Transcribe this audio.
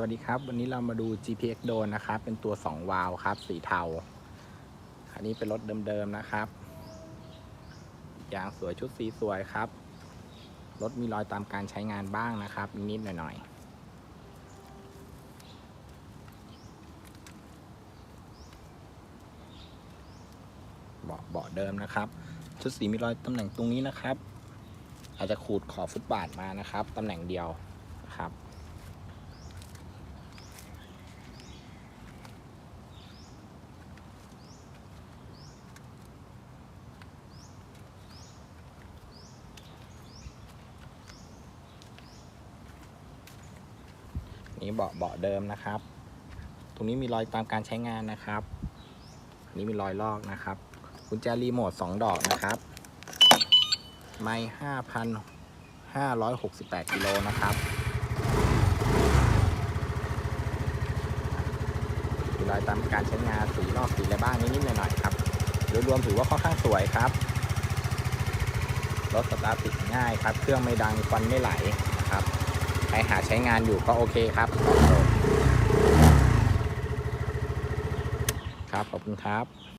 วัสดีครับ วันนี้เรามาดู GPX Drone นะครับ เป็นตัว 2 วาล์วครับ สีเทา อันนี้เป็นรถเดิมๆนะครับ ยางสวยชุดสีสวยครับ รถมีรอยตามการใช้งานบ้างนะครับ นิดๆหน่อยๆเบาะเบาะเดิมนะครับ ชุดสีมีรอยตำแหน่งตรงนี้นะครับ อาจจะขูดขอบฟุตบาทมานะครับ ตำแหน่งเดียวนะครับ นี่เบาะเบาะเดิมนะครับ ตรงนี้มีรอยตามการใช้งานนะครับนนี้มีรอยลอกนะครับกุญแจรีโมทสองดอกนะครับ ไม่ห้าพันห้าร้อยหกสิบแปดกิโลนะครับมีรอยตามการใช้งานสีลอกสีอะไรบ้างนิดๆหน่อยๆครับโดยรวมถือว่าค่อนข้างสวยครับรถสตาร์ทติดง่ายครับ เครื่องไม่ดังควันไม่ไหลนะครับ หาใช้งานอยู่ก็โอเคครับ ครับขอบคุณครับ